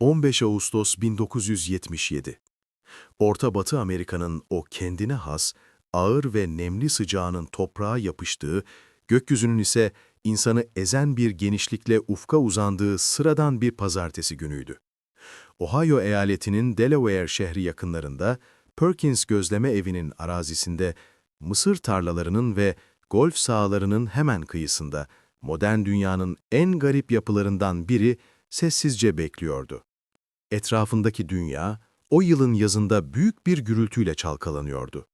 15 Ağustos 1977 Orta Batı Amerika'nın o kendine has, ağır ve nemli sıcağının toprağa yapıştığı, gökyüzünün ise insanı ezen bir genişlikle ufka uzandığı sıradan bir pazartesi günüydü. Ohio eyaletinin Delaware şehri yakınlarında, Perkins Gözleme Evi'nin arazisinde, mısır tarlalarının ve golf sahalarının hemen kıyısında, modern dünyanın en garip yapılarından biri sessizce bekliyordu. Etrafındaki dünya, o yılın yazında büyük bir gürültüyle çalkalanıyordu.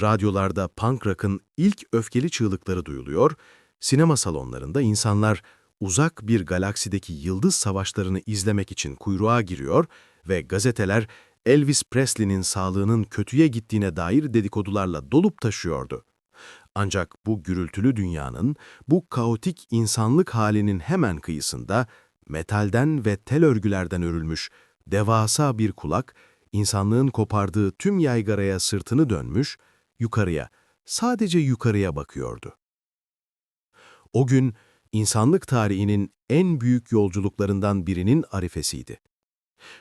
Radyolarda punk rock'ın ilk öfkeli çığlıkları duyuluyor, sinema salonlarında insanlar uzak bir galaksideki yıldız savaşlarını izlemek için kuyruğa giriyor ve gazeteler Elvis Presley'nin sağlığının kötüye gittiğine dair dedikodularla dolup taşıyordu. Ancak bu gürültülü dünyanın, bu kaotik insanlık halinin hemen kıyısında, metalden ve tel örgülerden örülmüş devasa bir kulak, insanlığın kopardığı tüm yaygaraya sırtını dönmüş, yukarıya, sadece yukarıya bakıyordu. O gün, insanlık tarihinin en büyük yolculuklarından birinin arifesiydi.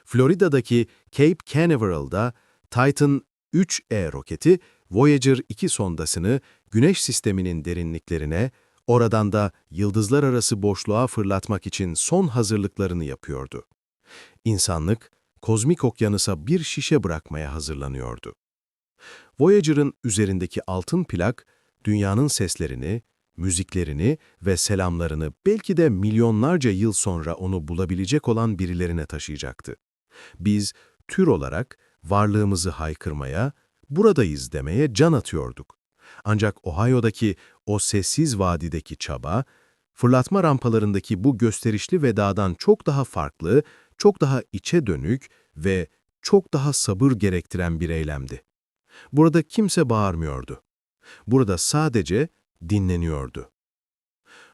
Florida'daki Cape Canaveral'da Titan 3E roketi, Voyager 2 sondasını Güneş sisteminin derinliklerine, oradan da yıldızlar arası boşluğa fırlatmak için son hazırlıklarını yapıyordu. İnsanlık, kozmik okyanusa bir şişe bırakmaya hazırlanıyordu. Voyager'ın üzerindeki altın plak, dünyanın seslerini, müziklerini ve selamlarını belki de milyonlarca yıl sonra onu bulabilecek olan birilerine taşıyacaktı. Biz, tür olarak varlığımızı haykırmaya, buradayız demeye can atıyorduk. Ancak Ohio'daki o sessiz vadideki çaba, fırlatma rampalarındaki bu gösterişli vedadan çok daha farklı, çok daha içe dönük ve çok daha sabır gerektiren bir eylemdi. Burada kimse bağırmıyordu. Burada sadece dinleniyordu.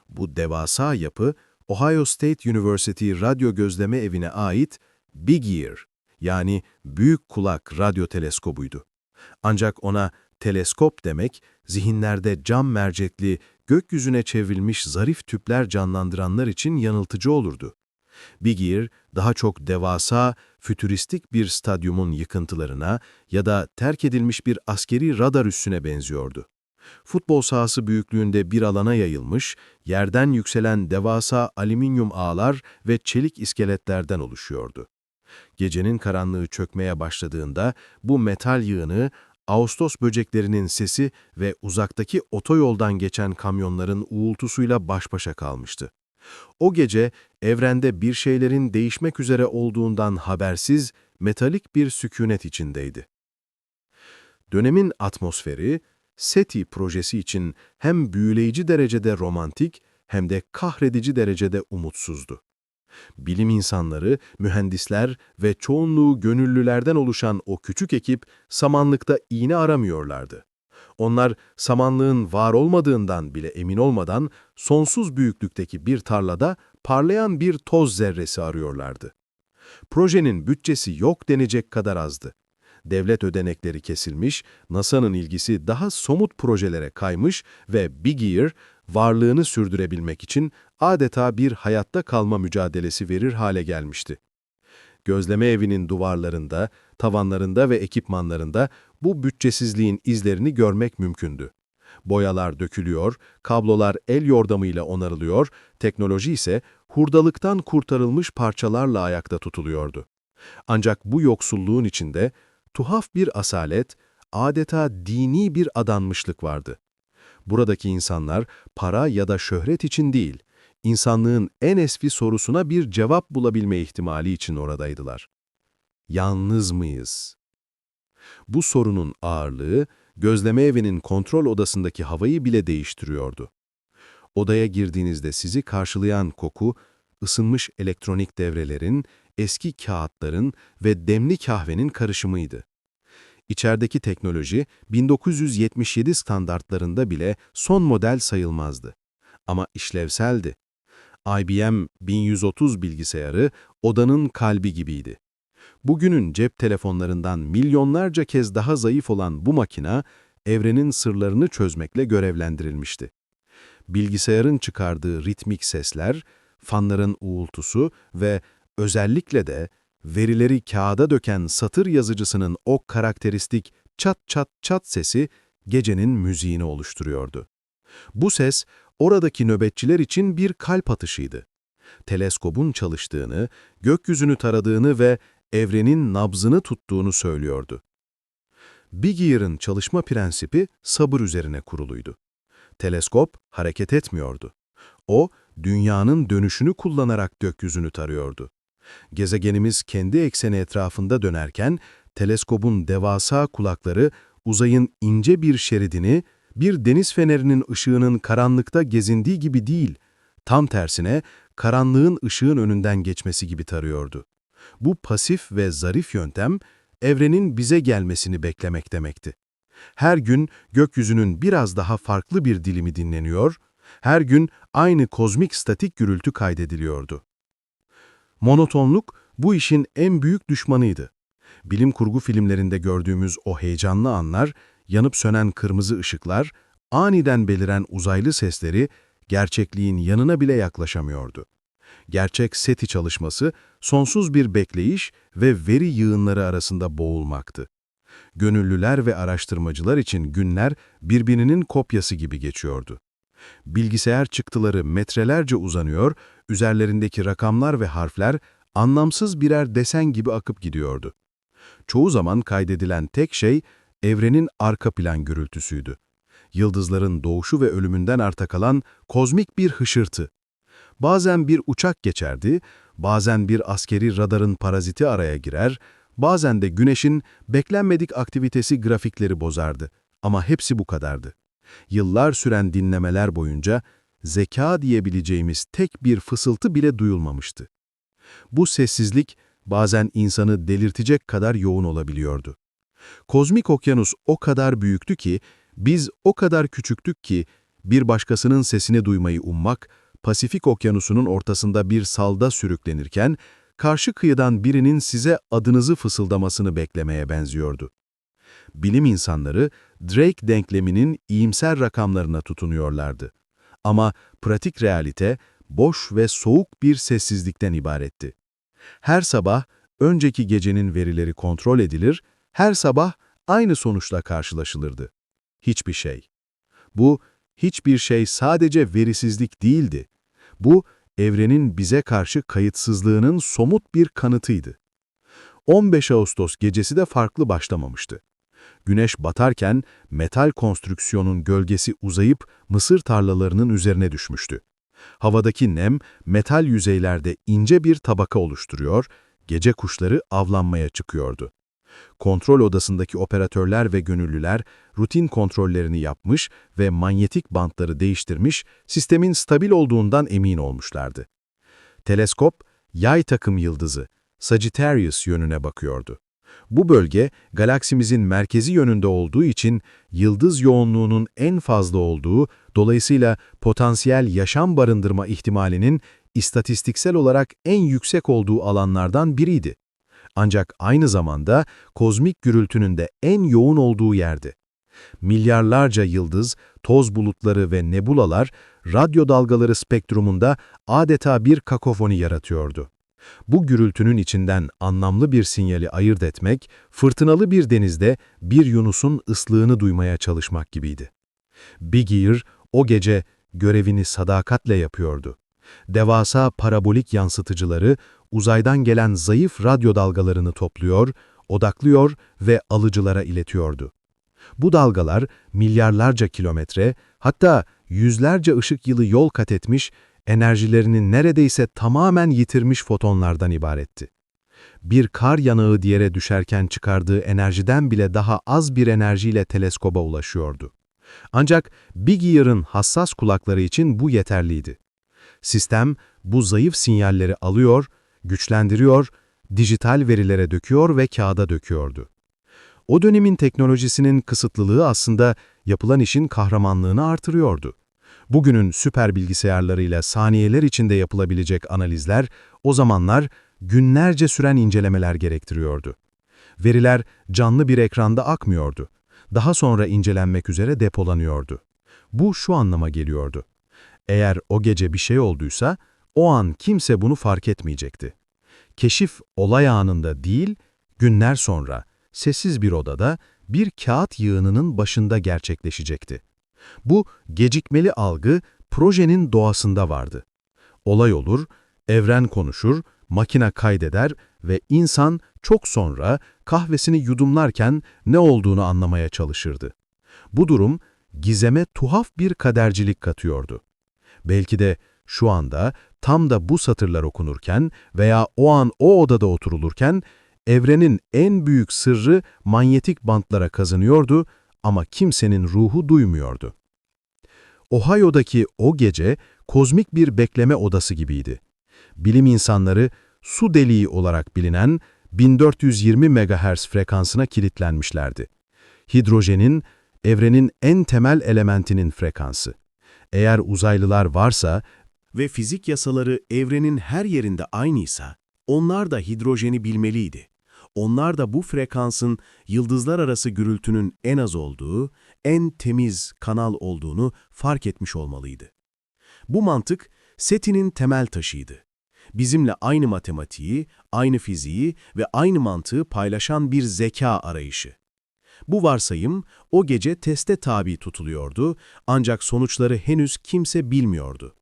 Bu devasa yapı, Ohio State University Radyo Gözleme Evi'ne ait Big Ear, yani Büyük Kulak radyo teleskobuydu. Ancak ona teleskop demek, zihinlerde cam mercekli, gökyüzüne çevrilmiş zarif tüpler canlandıranlar için yanıltıcı olurdu. Big Ear, daha çok devasa, fütüristik bir stadyumun yıkıntılarına ya da terk edilmiş bir askeri radar üssüne benziyordu. Futbol sahası büyüklüğünde bir alana yayılmış, yerden yükselen devasa alüminyum ağlar ve çelik iskeletlerden oluşuyordu. Gecenin karanlığı çökmeye başladığında bu metal yığını Ağustos böceklerinin sesi ve uzaktaki otoyoldan geçen kamyonların uğultusuyla baş başa kalmıştı. O gece evrende bir şeylerin değişmek üzere olduğundan habersiz, metalik bir sükunet içindeydi. Dönemin atmosferi, SETI projesi için hem büyüleyici derecede romantik hem de kahredici derecede umutsuzdu. Bilim insanları, mühendisler ve çoğunluğu gönüllülerden oluşan o küçük ekip samanlıkta iğne aramıyorlardı. Onlar samanlığın var olmadığından bile emin olmadan sonsuz büyüklükteki bir tarlada parlayan bir toz zerresi arıyorlardı. Projenin bütçesi yok denecek kadar azdı. Devlet ödenekleri kesilmiş, NASA'nın ilgisi daha somut projelere kaymış ve Big Ear, varlığını sürdürebilmek için adeta bir hayatta kalma mücadelesi verir hale gelmişti. Gözleme evinin duvarlarında, tavanlarında ve ekipmanlarında bu bütçesizliğin izlerini görmek mümkündü. Boyalar dökülüyor, kablolar el yordamıyla onarılıyor, teknoloji ise hurdalıktan kurtarılmış parçalarla ayakta tutuluyordu. Ancak bu yoksulluğun içinde tuhaf bir asalet, adeta dini bir adanmışlık vardı. Buradaki insanlar para ya da şöhret için değil, insanlığın en esfi sorusuna bir cevap bulabilme ihtimali için oradaydılar. Yalnız mıyız? Bu sorunun ağırlığı, gözleme evinin kontrol odasındaki havayı bile değiştiriyordu. Odaya girdiğinizde sizi karşılayan koku, ısınmış elektronik devrelerin, eski kağıtların ve demli kahvenin karışımıydı. İçerideki teknoloji 1977 standartlarında bile son model sayılmazdı. Ama işlevseldi. IBM 1130 bilgisayarı odanın kalbi gibiydi. Bugünün cep telefonlarından milyonlarca kez daha zayıf olan bu makina, evrenin sırlarını çözmekle görevlendirilmişti. Bilgisayarın çıkardığı ritmik sesler, fanların uğultusu ve özellikle de verileri kağıda döken satır yazıcısının o karakteristik çat çat çat sesi gecenin müziğini oluşturuyordu. Bu ses oradaki nöbetçiler için bir kalp atışıydı. Teleskobun çalıştığını, gökyüzünü taradığını ve evrenin nabzını tuttuğunu söylüyordu. Big Ear'ın çalışma prensibi sabır üzerine kuruluydu. Teleskop hareket etmiyordu. O, dünyanın dönüşünü kullanarak gökyüzünü tarıyordu. Gezegenimiz kendi ekseni etrafında dönerken, teleskobun devasa kulakları uzayın ince bir şeridini, bir deniz fenerinin ışığının karanlıkta gezindiği gibi değil, tam tersine karanlığın ışığın önünden geçmesi gibi tarıyordu. Bu pasif ve zarif yöntem, evrenin bize gelmesini beklemek demekti. Her gün gökyüzünün biraz daha farklı bir dilimi dinleniyor, her gün aynı kozmik statik gürültü kaydediliyordu. Monotonluk bu işin en büyük düşmanıydı. Bilim kurgu filmlerinde gördüğümüz o heyecanlı anlar, yanıp sönen kırmızı ışıklar, aniden beliren uzaylı sesleri gerçekliğin yanına bile yaklaşamıyordu. Gerçek SETI çalışması sonsuz bir bekleyiş ve veri yığınları arasında boğulmaktı. Gönüllüler ve araştırmacılar için günler birbirinin kopyası gibi geçiyordu. Bilgisayar çıktıları metrelerce uzanıyor, üzerlerindeki rakamlar ve harfler anlamsız birer desen gibi akıp gidiyordu. Çoğu zaman kaydedilen tek şey evrenin arka plan gürültüsüydü. Yıldızların doğuşu ve ölümünden arta kalan kozmik bir hışırtı. Bazen bir uçak geçerdi, bazen bir askeri radarın paraziti araya girer, bazen de güneşin beklenmedik aktivitesi grafikleri bozardı. Ama hepsi bu kadardı. Yıllar süren dinlemeler boyunca zeka diyebileceğimiz tek bir fısıltı bile duyulmamıştı. Bu sessizlik bazen insanı delirtecek kadar yoğun olabiliyordu. Kozmik okyanus o kadar büyüktü ki, biz o kadar küçüktük ki, bir başkasının sesini duymayı ummak, Pasifik okyanusunun ortasında bir salda sürüklenirken, karşı kıyıdan birinin size adınızı fısıldamasını beklemeye benziyordu. Bilim insanları, Drake denkleminin iyimser rakamlarına tutunuyorlardı. Ama pratik realite, boş ve soğuk bir sessizlikten ibaretti. Her sabah, önceki gecenin verileri kontrol edilir, her sabah aynı sonuçla karşılaşılırdı. Hiçbir şey. Bu, hiçbir şey sadece verisizlik değildi. Bu, evrenin bize karşı kayıtsızlığının somut bir kanıtıydı. 15 Ağustos gecesi de farklı başlamamıştı. Güneş batarken metal konstrüksiyonun gölgesi uzayıp mısır tarlalarının üzerine düşmüştü. Havadaki nem metal yüzeylerde ince bir tabaka oluşturuyor, gece kuşları avlanmaya çıkıyordu. Kontrol odasındaki operatörler ve gönüllüler rutin kontrollerini yapmış ve manyetik bantları değiştirmiş, sistemin stabil olduğundan emin olmuşlardı. Teleskop, yay takım yıldızı, Sagittarius yönüne bakıyordu. Bu bölge, galaksimizin merkezi yönünde olduğu için yıldız yoğunluğunun en fazla olduğu, dolayısıyla potansiyel yaşam barındırma ihtimalinin istatistiksel olarak en yüksek olduğu alanlardan biriydi. Ancak aynı zamanda kozmik gürültünün de en yoğun olduğu yerdi. Milyarlarca yıldız, toz bulutları ve nebulalar radyo dalgaları spektrumunda adeta bir kakofoni yaratıyordu. Bu gürültünün içinden anlamlı bir sinyali ayırt etmek, fırtınalı bir denizde bir yunusun ıslığını duymaya çalışmak gibiydi. Big Ear o gece görevini sadakatle yapıyordu. Devasa parabolik yansıtıcıları uzaydan gelen zayıf radyo dalgalarını topluyor, odaklıyor ve alıcılara iletiyordu. Bu dalgalar milyarlarca kilometre, hatta yüzlerce ışık yılı yol kat etmiş, enerjilerini neredeyse tamamen yitirmiş fotonlardan ibaretti. Bir kar yanağı diğere düşerken çıkardığı enerjiden bile daha az bir enerjiyle teleskoba ulaşıyordu. Ancak Big Ear'ın hassas kulakları için bu yeterliydi. Sistem bu zayıf sinyalleri alıyor, güçlendiriyor, dijital verilere döküyor ve kağıda döküyordu. O dönemin teknolojisinin kısıtlılığı aslında yapılan işin kahramanlığını artırıyordu. Bugünün süper bilgisayarlarıyla saniyeler içinde yapılabilecek analizler, o zamanlar günlerce süren incelemeler gerektiriyordu. Veriler canlı bir ekranda akmıyordu. Daha sonra incelenmek üzere depolanıyordu. Bu şu anlama geliyordu. Eğer o gece bir şey olduysa, o an kimse bunu fark etmeyecekti. Keşif olay anında değil, günler sonra sessiz bir odada bir kağıt yığınının başında gerçekleşecekti. Bu gecikmeli algı projenin doğasında vardı. Olay olur, evren konuşur, makine kaydeder ve insan çok sonra kahvesini yudumlarken ne olduğunu anlamaya çalışırdı. Bu durum gizeme tuhaf bir kadercilik katıyordu. Belki de şu anda tam da bu satırlar okunurken veya o an o odada oturulurken evrenin en büyük sırrı manyetik bantlara kazınıyordu ama kimsenin ruhu duymuyordu. Ohio'daki o gece kozmik bir bekleme odası gibiydi. Bilim insanları su deliği olarak bilinen 1420 MHz frekansına kilitlenmişlerdi. Hidrojenin, evrenin en temel elementinin frekansı. Eğer uzaylılar varsa ve fizik yasaları evrenin her yerinde aynıysa, onlar da hidrojeni bilmeliydi. Onlar da bu frekansın yıldızlar arası gürültünün en az olduğu, en temiz kanal olduğunu fark etmiş olmalıydı. Bu mantık SETI'nin temel taşıydı. Bizimle aynı matematiği, aynı fiziği ve aynı mantığı paylaşan bir zeka arayışı. Bu varsayım o gece teste tabi tutuluyordu ancak sonuçları henüz kimse bilmiyordu.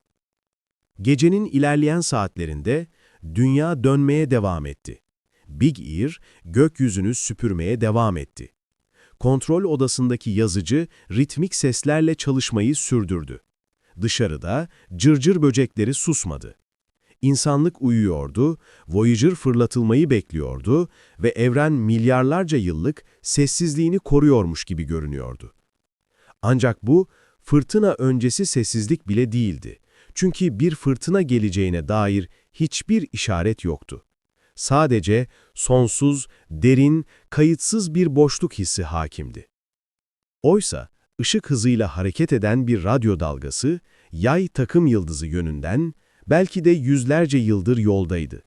Gecenin ilerleyen saatlerinde dünya dönmeye devam etti. Big Ear gökyüzünü süpürmeye devam etti. Kontrol odasındaki yazıcı ritmik seslerle çalışmayı sürdürdü. Dışarıda cırcır böcekleri susmadı. İnsanlık uyuyordu, Voyager fırlatılmayı bekliyordu ve evren milyarlarca yıllık sessizliğini koruyormuş gibi görünüyordu. Ancak bu, fırtına öncesi sessizlik bile değildi. Çünkü bir fırtına geleceğine dair hiçbir işaret yoktu. Sadece sonsuz, derin, kayıtsız bir boşluk hissi hakimdi. Oysa ışık hızıyla hareket eden bir radyo dalgası, yay takım yıldızı yönünden belki de yüzlerce yıldır yoldaydı.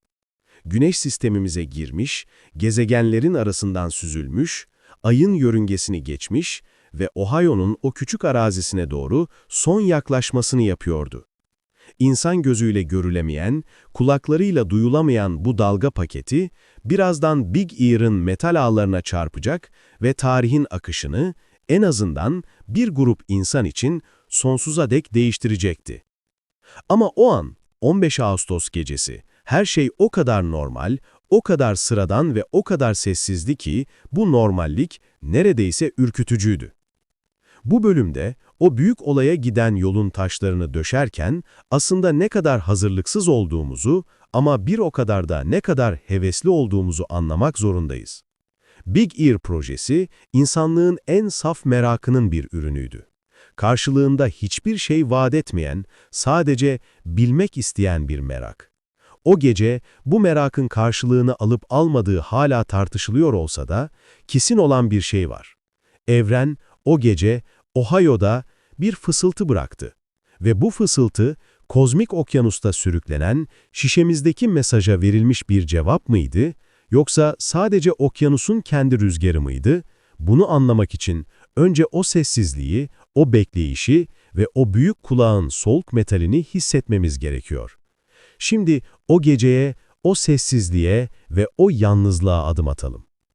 Güneş sistemimize girmiş, gezegenlerin arasından süzülmüş, ayın yörüngesini geçmiş ve Ohio'nun o küçük arazisine doğru son yaklaşmasını yapıyordu. İnsan gözüyle görülemeyen, kulaklarıyla duyulamayan bu dalga paketi, birazdan Big Ear'ın metal ağlarına çarpacak ve tarihin akışını, en azından bir grup insan için sonsuza dek değiştirecekti. Ama o an, 15 Ağustos gecesi, her şey o kadar normal, o kadar sıradan ve o kadar sessizdi ki bu normallik neredeyse ürkütücüydü. Bu bölümde o büyük olaya giden yolun taşlarını döşerken aslında ne kadar hazırlıksız olduğumuzu ama bir o kadar da ne kadar hevesli olduğumuzu anlamak zorundayız. Big Ear projesi insanlığın en saf merakının bir ürünüydü. Karşılığında hiçbir şey vaat etmeyen, sadece bilmek isteyen bir merak. O gece bu merakın karşılığını alıp almadığı hala tartışılıyor olsa da kesin olan bir şey var. Evren o gece Ohio'da bir fısıltı bıraktı. Ve bu fısıltı, kozmik okyanusta sürüklenen, şişemizdeki mesaja verilmiş bir cevap mıydı, yoksa sadece okyanusun kendi rüzgarı mıydı? Bunu anlamak için önce o sessizliği, o bekleyişi ve o büyük kulağın solk metalini hissetmemiz gerekiyor. Şimdi o geceye, o sessizliğe ve o yalnızlığa adım atalım.